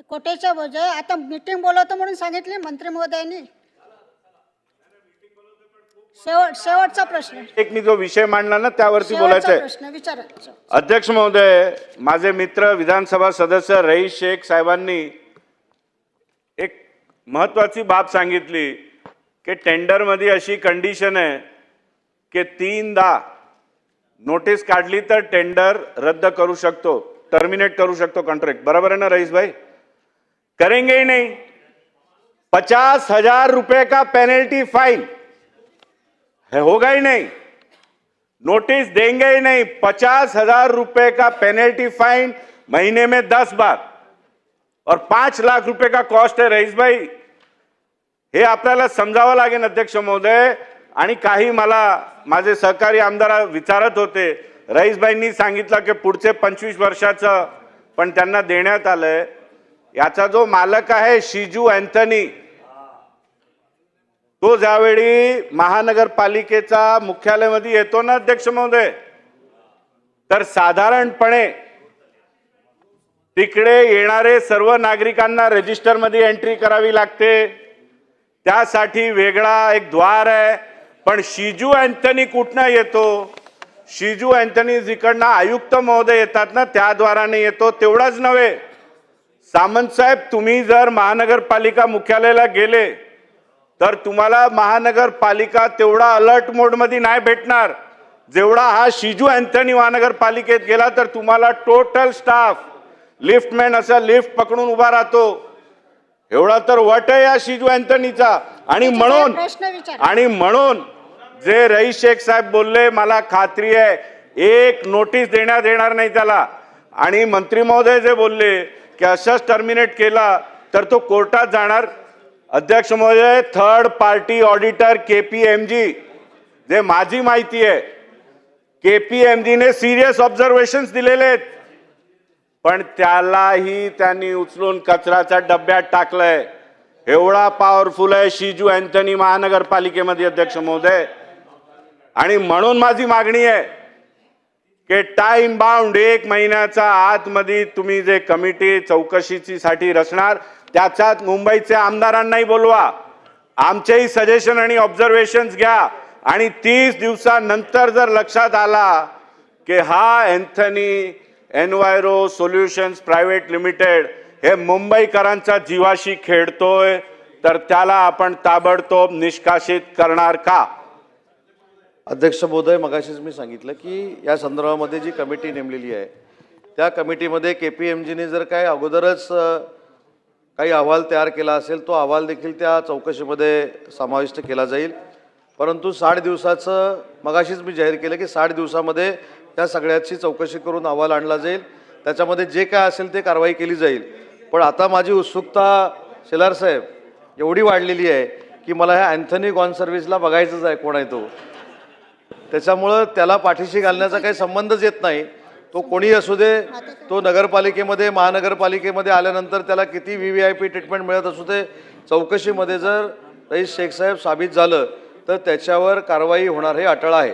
कोटेच्या बजाय आता मीटिंग बोलवतो म्हणून सांगितले मंत्री महोदयांनी. शेवट शेवटचा प्रश्न. एक मी जो विषय मांडला ना त्यावरती बोलायचं शेवटचा आहे प्रश्न विचारायचा अध्यक्ष महोदय माझे मित्र विधानसभा सदस्य रईस शेख साहेबांनी एक महत्वाची बाब सांगितली की टेंडरमध्ये अशी कंडिशन आहे की तीनदा नोटीस काढली तर टेंडर रद्द करू शकतो टर्मिनेट करू शकतो कॉन्ट्रॅक्ट बरोबर है ना रईस भाई करेंगे ही नहीं। पचास हजार रुपए का पेनल्टी फाइन। है होगा ही नहीं। नोटिस देंगे ही नहीं। पचास हजार रुपए का पेनल्टी फाइन महीने में दस बार। और पांच लाख रुपए का कॉस्ट है रईस भाई। हे आपल्याला समजावं लागेल अध्यक्ष महोदय। आणि काही मला माझे सहकारी आमदार विचारत होते. रईसबाईंनी सांगितलं की पुढचे पंचवीस वर्षाचं पण त्यांना देण्यात आलंय. याचा जो मालक आहे शिजू अँथनी तो ज्यावेळी महानगरपालिकेचा मुख्यालयामध्ये येतो ना अध्यक्ष महोदय तर साधारणपणे तिकडे येणारे सर्व नागरिकांना रजिस्टरमध्ये एंट्री करावी लागते. त्यासाठी वेगळा एक द्वार आहे पण शिजू अँथनी कुठनं येतो? शिजू अँथनी जिकडनं आयुक्त महोदय येतात ना त्याद्वाराने येतो तेवढाच नव्हे. सामंत साहेब तुम्ही जर महानगरपालिका मुख्यालयाला गेले तर तुम्हाला महानगरपालिका तेवढा अलर्ट मोडमध्ये नाही भेटणार. जेवढा हा शिजू अँथनी महानगरपालिकेत गेला तर तुम्हाला टोटल स्टाफ लिफ्टमॅन असा लिफ्ट पकडून उभा राहतो. एवढा तर वट आहे या शिजू अँथनीचा. आणि म्हणून आणि म्हणून जे रईस शेख साहेब बोलले मला खात्री आहे एक नोटीस देण्यात येणार नाही त्याला. आणि मंत्री महोदय जे बोलले की असंच टर्मिनेट केला तर तो कोर्टात जाणार. अध्यक्ष महोदय third party auditor K P M G जे माझी माहिती आहे के पी एम जीने सिरियस ऑब्झर्वेशन्स दिलेले आहेत. पण त्यालाही त्यांनी उचलून कचराच्या डब्यात टाकलंय. एवढा पॉवरफुल आहे शिजू अँथनी महानगरपालिकेमध्ये अध्यक्ष महोदय. आणि म्हणून माझी मागणी आहे की टाइम बाउंड एक महिन्याच्या आतमध्ये तुम्ही जे कमिटी चौकशीची साठी रचणार त्याच्यात मुंबईचे आमदारांनाही बोलवा. आमचेही सजेशन आणि ऑब्झर्वेशन्स घ्या. आणि तीस दिवसानंतर जर लक्षात आला की हा Antony Enviro Solutions Private Limited हे मुंबईकरांच्या जीवाशी खेळतोय तर त्याला आपण ताबडतोब निष्कासित करणार का? अध्यक्ष महोदय मगाशीच मी सांगितलं की या संदर्भामध्ये जी कमिटी नेमलेली आहे त्या कमिटीमध्ये के पी एम जीने जर काय अगोदरच काही अहवाल तयार केला असेल तो अहवाल देखील त्या चौकशीमध्ये समाविष्ट केला जाईल. परंतु साठ दिवसाचं मगाशीच मी जाहीर केलं की साठ दिवसामध्ये त्या सगळ्याची चौकशी करून अहवाल आणला जाईल. त्याच्यामध्ये जे काय असेल ते कारवाई केली जाईल. पण आता माझी उत्सुकता शेलार साहेब एवढी वाढलेली आहे की मला ह्या अँथनी गॉन सर्व्हिसला बघायचंच आहे कोण आहे तो. त्याच्यामुळं त्याला पाठीशी घालण्याचा काही संबंधच येत नाही. तो कोणी असू दे तो नगरपालिकेमध्ये महानगरपालिकेमध्ये आल्यानंतर त्याला किती V V I P treatment मिळत असू दे चौकशीमध्ये जर रईस शेखसाहेब साबित झालं तर त्याच्यावर कारवाई होणार हे अटळ आहे.